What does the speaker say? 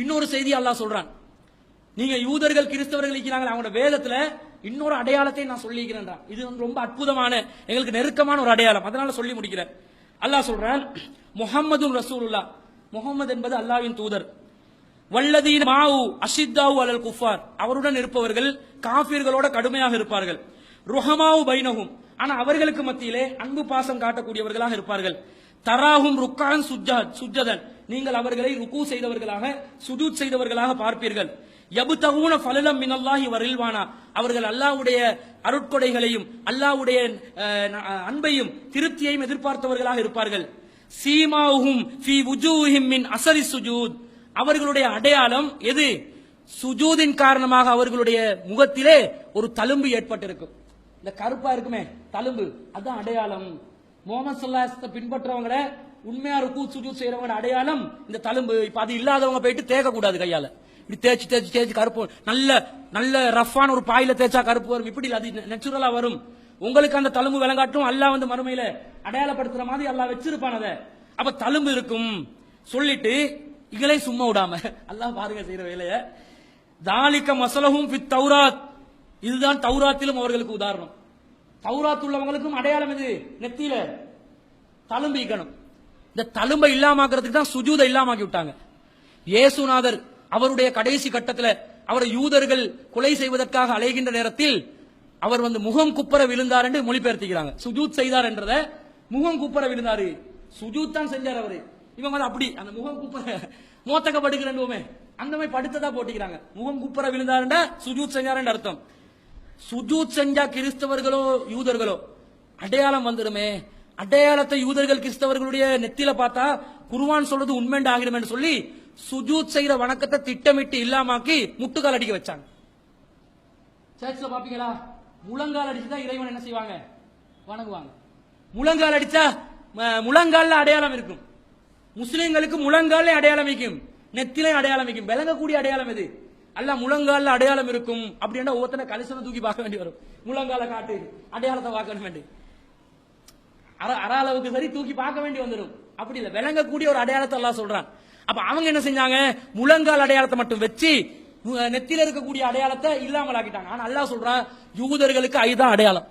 இன்னொரு செய்தி அல்லாஹ் சொல்றான். நீங்க யூதர்கள் கிறிஸ்தவர்கள் இருக்கிறாங்க அவங்களோட வேதத்துல இன்னொரு அடையாளத்தை நான் சொல்லிக்கிறேன் இது வந்து ரொம்ப அற்புதமான எங்களுக்கு நெருக்கமான ஒரு அடையாளம். அதனால சொல்லி முடிக்கிறேன். அல்லாஹ் சொல்றான் முகமது ரசூலுல்லா முகமது என்பது அல்லாவின் தூதர். வல்லதீன் மாவு அஷித்தாவு அலல் குஃபார். அவருடன் இருப்பவர்கள் காஃபியர்களோட கடுமையாக இருப்பார்கள். ருஹமாவு பைனகும் ஆனா அவர்களுக்கு மத்தியிலே அன்பு பாசம் காட்டக்கூடியவர்களாக இருப்பார்கள். தராகும் ருக்கான் சுஜ்ஜத் சுஜ்ஜதன். நீங்கள் அவர்களை ருக்கு செய்தவர்களாக சுஜூத் செய்தவர்களாக பார்ப்பீர்கள். யபுதகுன ஃபலலம் மினல்லாஹி வரில்வானா. அவர்கள் அல்லாவுடைய அருட்கொடைகளையும் அல்லாஹ்வுடைய அன்பையும் திருப்தியையும் எதிர்பார்த்தவர்களாக இருப்பார்கள். சீமாவுஹும் ஃபி வுஜூஹிம் மின் அசரி சுஜூத். அவர்களுடைய அடையாளம் எது? சுஜூதின் காரணமாக அவர்களுடைய முகத்திலே ஒரு தழும்பு ஏற்பட்டிருக்கும். இந்த கருப்பா இருக்குமே தழும்பு. அதான் அடையாளம். முகமது சல்லாஹத்தை பின்பற்றவங்கள உண்மையா ருக்கு சுஜூத் செய்யறவங்க அடையாளம் இந்த தழும்பு. இப்ப அது இல்லாதவங்க போயிட்டு தேக்க கூடாது கையால. இப்படி தேய்ச்சி தேய்ச்சி தேய்ச்சி கருப்பு நல்ல நல்ல ரஃப்பான ஒரு பாயில தேய்ச்சா கருப்பு வரும். இப்படி அது நேச்சுரலா வரும். உங்களுக்கு அந்த தழும்பு விளங்காட்டும் அல்லாஹ் வந்து மறுமையில அடையாளப்படுத்துற மாதிரி அல்லாஹ் வச்சிருப்பான் அதை. அப்ப தழும்பு இருக்கும். சொல்லிட்டு இகளையும் சும்மா விடாம அல்லாஹ் பாருங்க செய்யற வேலைய. தாலிக்க மசலகும் பித் தௌராத் இதுதான் தௌராத்திலும் அவர்களுக்கு உதாரணம். தௌராத் உள்ளவங்களுக்கும் அடையாளம் இது நெத்தியில தழும்பு ஈக்கணும் இந்த தழும்பை இல்லாமக்கிறதுக்கு தான் சுஜூதை இல்லாமாக்கி விட்டாங்க. இயேசுநாதர் அவருடைய கடைசி கட்டத்தில் அவரை யூதர்கள் கொலை செய்வதற்காக அலைகின்ற நேரத்தில் அவர் வந்து முகம் குப்பர விழுந்தார் என்று மொழிபெயர்த்திக்கிறாங்க. சுஜூத் செய்தார் என்றத முகம் குப்பர விழுந்தாரு. சுஜூத் தான் செஞ்சார் அவரு. இவங்க வந்து அப்படி அந்த முகம் குப்பர மோத்தக படுக்கிறோமே அந்த மாதிரி படுத்ததா போட்டிக்கிறாங்க. முகம் குப்பர விழுந்தாருண்டா சுஜூத் செஞ்சாருன்னு அர்த்தம். சுஜூத் செஞ்சா கிறிஸ்தவர்களோ யூதர்களோ அடையாளம் வந்துடுமே. அடையாளத்தை யூதர்கள் கிறிஸ்தவர்களுடைய நெத்தியில பார்த்தா குருவான் சொல்றது உண்மைண்டு ஆகிடும் சொல்லி சுஜூத் செய்யற வணக்கத்தை திட்டமிட்டு இல்லாமாக்கி முட்டுக்கால் அடிக்க வச்சாங்க. சர்ச்சில் பாப்பீங்களா? முழங்கால் அடிச்சுதான் இறைவன் என்ன செய்வாங்க? வணங்குவாங்க. முழங்கால் அடிச்சா முழங்கால முழங்கால்ல அடையாளம் இருக்கும். முஸ்லிம்களுக்கு முழங்கால அடையாளம் வைக்கும். நெத்திலையும் அடையாளம் வைக்கும். விளங்கக்கூடிய அடையாளம் எது? அல்ல முழங்கால அடையாளம் இருக்கும். அப்படின்னா ஒவ்வொருத்தனை கலிசனை தூக்கி பார்க்க வேண்டி வரும். முழங்கால காட்டு அடையாளத்தை பார்க்க வேண்டி. அற அற அளவுக்கு சரி தூக்கி பார்க்க வேண்டி வந்துடும் அப்படி இல்லை. விளங்கக்கூடிய ஒரு அடையாளத்தை எல்லாம் சொல்றான். அப்ப அவங்க என்ன செஞ்சாங்க? முழங்கால் அடையாளத்தை மட்டும் வச்சு மு- நெத்தியில இருக்கக்கூடிய அடையாளத்தை இல்லாமல் ஆக்கிட்டாங்க ஆனா அல்லா சொல்றான் யூதர்களுக்கு ஐதான் அடையாளம்.